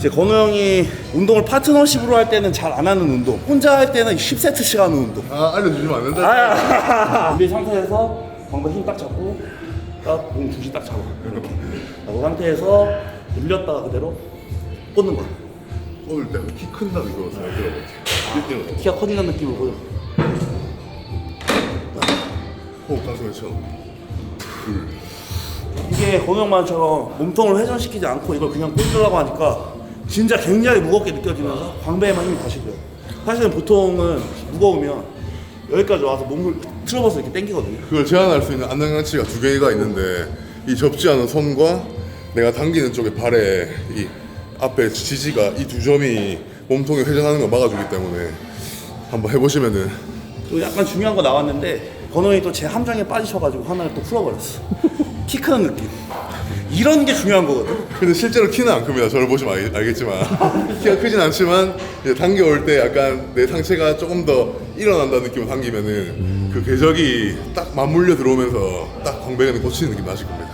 이제 건우 형이 운동을 파트너십으로 할 때는 잘 안 하는 운동 혼자 할 때는 10세트씩 하는 운동. 아 알려주시면 안 된다. 준비 상태에서 방금 힘 딱 잡고 딱공 중심 딱 잡아. 이렇게. 그 상태에서 올렸다가 그대로 꽂는 거야. 오늘 내가 키 큰다는 그거 잘 들어봤지. 1등은 키가 커지는 느낌으로 보여. 호흡 가슴에 쳐. 이게 건우 형만처럼 몸통을 회전시키지 않고 이걸 그냥 꽂으려고 하니까 진짜 굉장히 무겁게 느껴지면서 광배에만 힘이 가시고요. 사실은 보통은 무거우면 여기까지 와서 몸을 틀어봐서 이렇게 당기거든요. 그걸 제한할 수 있는 안정장치가 두 개가 있는데 이 접지 않은 손과 내가 당기는 쪽에 발에 이 앞에 지지가 이 두 점이 몸통에 회전하는 걸 막아주기 때문에 한번 해보시면은 또 약간 중요한 거 나왔는데 형이 또 제 함정에 빠지셔가지고 하나를 또 풀어버렸어. 키 크는 느낌 이런 게 중요한 거거든 근데 실제로 키는 안 큽니다. 저를 보시면 알, 알겠지만 키가 크진 않지만 이제 당겨올 때 약간 내 상체가 조금 더 일어난다는 느낌을 당기면은 그 궤적이 딱 맞물려 들어오면서 딱 광배근에 꽂히는 느낌 나실 겁니다.